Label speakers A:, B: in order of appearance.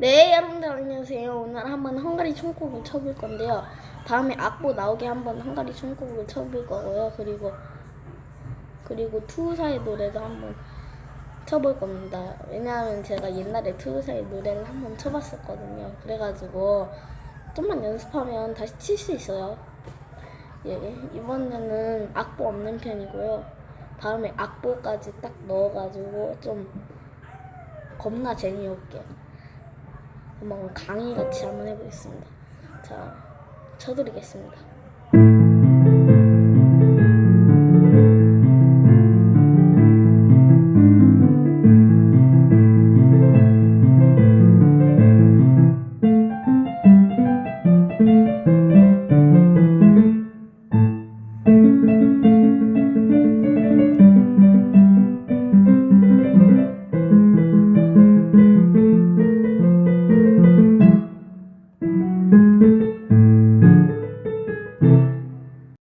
A: 네 여러분들 안녕하세요. 오늘 한번 헝가리 총곡을 쳐볼 건데요. 다음에 악보 나오게 한번 헝가리 총곡을 쳐볼 거고요. 그리고 그리고 투사의 노래도 한번 쳐볼 겁니다. 왜냐하면 제가 옛날에 투사의 노래를 한번 쳐봤었거든요. 그래가지고 좀만 연습하면 다시 칠 수 있어요. 예, 이번에는 악보 없는 편이고요. 다음에 악보까지 딱 넣어가지고 좀 겁나 재미없게 한번 강의 같이 한번 해보겠습니다. 자, 쳐드리겠습니다.